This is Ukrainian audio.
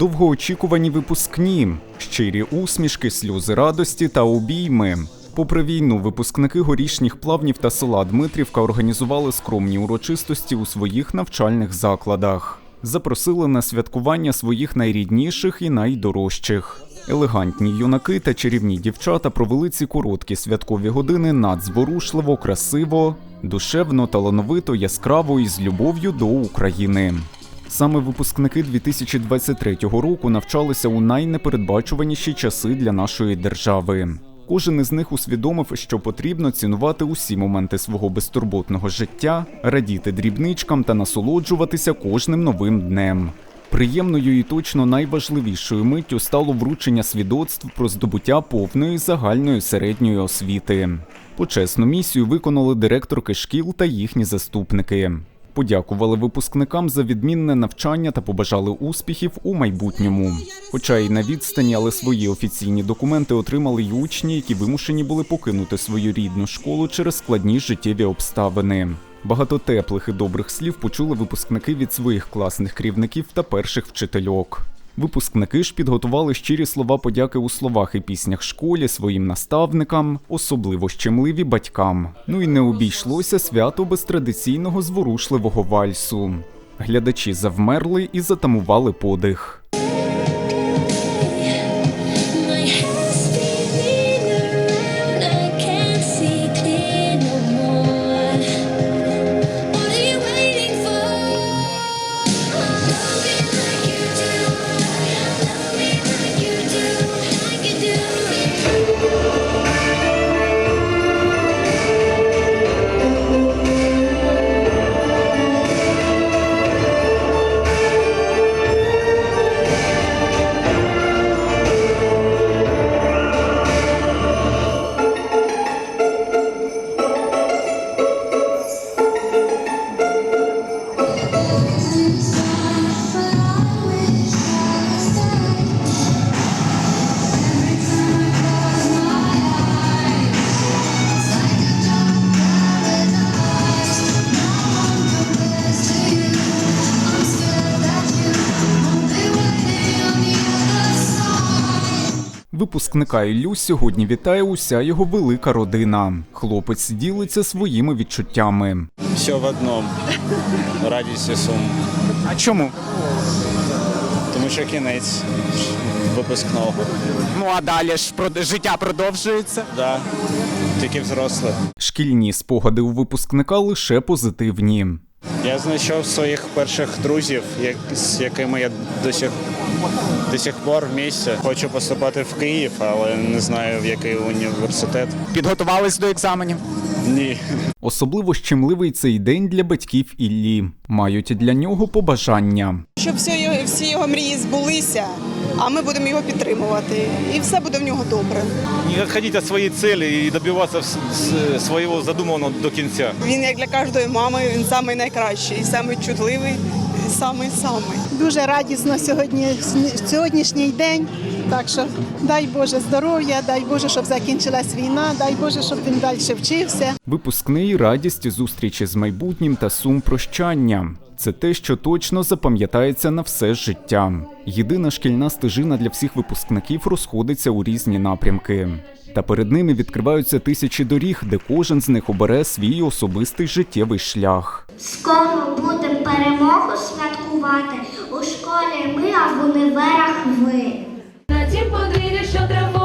Довгоочікувані випускні, щирі усмішки, сльози радості та обійми. Попри війну, випускники горішніх плавнів та села Дмитрівка організували скромні урочистості у своїх навчальних закладах. Запросили на святкування своїх найрідніших і найдорожчих. Елегантні юнаки та чарівні дівчата провели ці короткі святкові години надзворушливо, красиво, душевно, талановито, яскраво і з любов'ю до України. Саме випускники 2023 року навчалися у найнепередбачуваніші часи для нашої держави. Кожен із них усвідомив, що потрібно цінувати усі моменти свого безтурботного життя, радіти дрібничкам та насолоджуватися кожним новим днем. Приємною і точно найважливішою миттю стало вручення свідоцтв про здобуття повної загальної середньої освіти. Почесну місію виконали директорки шкіл та їхні заступники. Подякували випускникам за відмінне навчання та побажали успіхів у майбутньому. Хоча й на відстані, але свої офіційні документи отримали й учні, які вимушені були покинути свою рідну школу через складні життєві обставини. Багато теплих і добрих слів почули випускники від своїх класних керівників та перших вчительок. Випускники ж підготували щирі слова подяки у словах і піснях школі своїм наставникам, особливо щемливі батькам. Ну і не обійшлося свято без традиційного зворушливого вальсу. Глядачі завмерли і затамували подих. Випускника Іллю сьогодні вітає уся його велика родина. Хлопець ділиться своїми відчуттями. Все в одному. Радість і сум. А чому? Тому що кінець випускного. Ну а далі ж життя продовжується. Да. Тільки взрослих. Шкільні спогади у випускника лише позитивні. Я знайшов своїх перших друзів, як, з якими я до сих, до сих пор місця. Хочу поступати в Київ, але не знаю в який університет. Підготувались до екзаменів. Ні. Особливо щемливий цей день для батьків Іллі. Мають для нього побажання. Щоб всі його, всі його мрії збулися, а ми будемо його підтримувати. І все буде в нього добре. не отходить от своей цели и добиваться вс- с- своего задуманного до конца. Він як для кожної мами, він самий найкращий, самий чутливий, і самий самий. дуже радісно сьогодні сьогоднішній день. Так що дай Боже здоров'я, дай Боже, щоб закінчилась війна, дай Боже, щоб він далі вчився. Випускний радість зустрічі з майбутнім та сум прощання. Це те, що точно запам'ятається на все життя. Єдина шкільна стежина для всіх випускників розходиться у різні напрямки. Та перед ними відкриваються тисячі доріг, де кожен з них обере свій особистий життєвий шлях. Скоро будемо перемогу святкувати. У школі ми, а в універах ви. На тім подвір'я, що заростає.